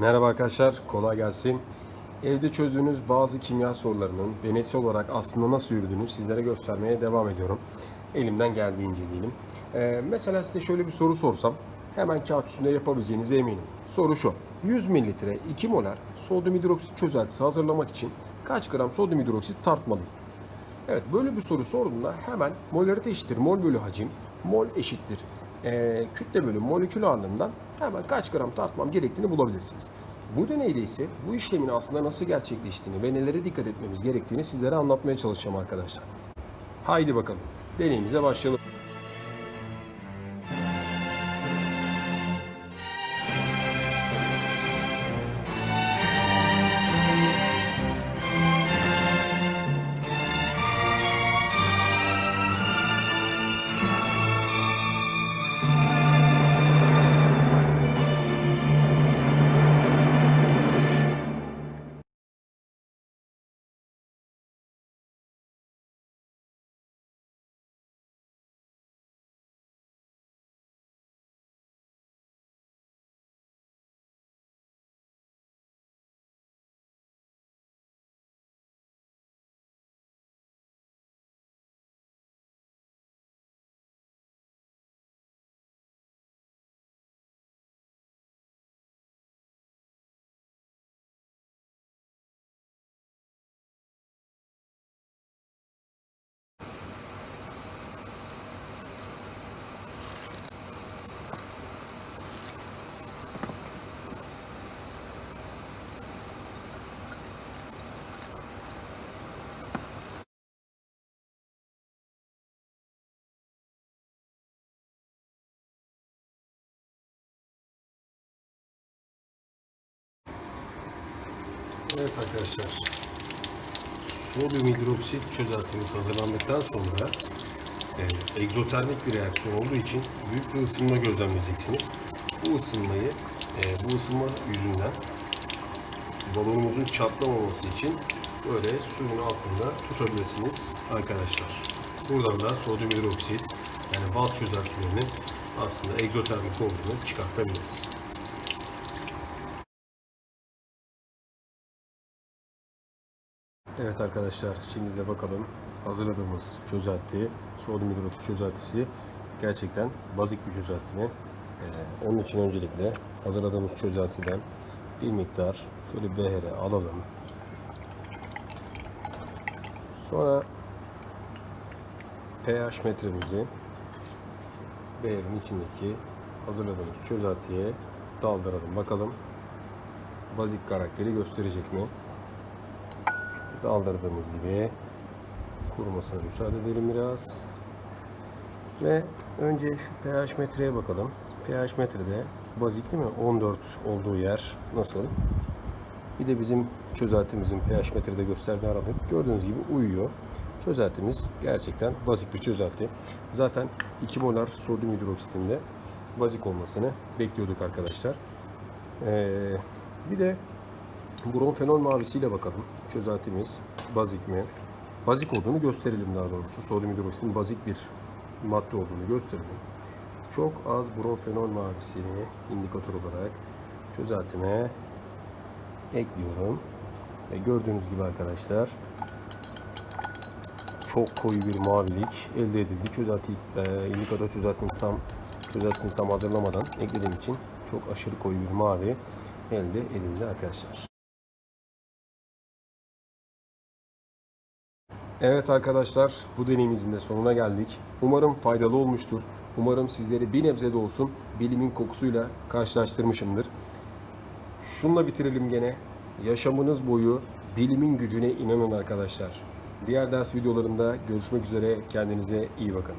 Merhaba arkadaşlar, kolay gelsin. Evde çözdüğünüz bazı kimya sorularının deneysel olarak aslında nasıl yürüdüğünü sizlere göstermeye devam ediyorum. Elimden geldiğince diyelim. Ee, mesela size şöyle bir soru sorsam hemen kağıt üstünde yapabileceğinize eminim. Soru şu, 100 mililitre 2 molar sodyum hidroksit çözeltisi hazırlamak için kaç gram sodyum hidroksit tartmalıyım? Evet böyle bir soru sorduğunda hemen molarite eşittir mol bölü hacim, mol eşittir eee, kütle bölü molekül ağırlığından hemen kaç gram tartmam gerektiğini bulabilirsiniz. Bu deneyde ise bu işlemin aslında nasıl gerçekleştiğini ve nelere dikkat etmemiz gerektiğini sizlere anlatmaya çalışacağım arkadaşlar. Haydi bakalım deneyimize başlayalım. Evet arkadaşlar. Sodyum hidroksit çözeltimiz hazırlandıktan sonra e, egzotermik bir reaksiyon olduğu için büyük bir ısınma gözlemleyeceksiniz. Bu ısınmayı e, bu ısınma yüzünden balonumuzun çatlamaması için böyle suyun altında tutabilirsiniz arkadaşlar. Buradan da sodyum hidroksit yani bal çözeltilerinin aslında egzotermik olduğunu çıkartabiliriz. Evet arkadaşlar şimdi de bakalım hazırladığımız çözelti sodyum hidroksit çözeltisi gerçekten bazik bir çözelti mi? Ee, onun için öncelikle hazırladığımız çözeltiden bir miktar şöyle behere alalım. Sonra pH metremizi beherin içindeki hazırladığımız çözeltiye daldıralım. Bakalım bazik karakteri gösterecek mi? Daldırdığımız gibi kurumasına müsaade edelim biraz. Ve önce şu pH metreye bakalım. pH metrede bazik değil mi? 14 olduğu yer nasıl? Bir de bizim çözeltimizin pH metrede gösterdiğini aradık. Gördüğünüz gibi uyuyor. Çözeltimiz gerçekten bazik bir çözelti. Zaten 2 molar sodyum hidroksitinde bazik olmasını bekliyorduk arkadaşlar. Ee, bir de Bromfenol mavisiyle bakalım. Çözeltimiz bazik mi? Bazik olduğunu gösterelim daha doğrusu. Sodyum hidroksitin bazik bir madde olduğunu gösterelim. Çok az bromfenol mavisini indikatör olarak çözeltime ekliyorum. Ve gördüğünüz gibi arkadaşlar çok koyu bir mavilik elde edildi. Çözelti, e, indikatör çözeltini tam çözeltisini tam hazırlamadan eklediğim için çok aşırı koyu bir mavi elde edildi arkadaşlar. Evet arkadaşlar bu deneyimizin de sonuna geldik. Umarım faydalı olmuştur. Umarım sizleri bir nebze de olsun bilimin kokusuyla karşılaştırmışımdır. Şunla bitirelim gene. Yaşamınız boyu bilimin gücüne inanın arkadaşlar. Diğer ders videolarında görüşmek üzere. Kendinize iyi bakın.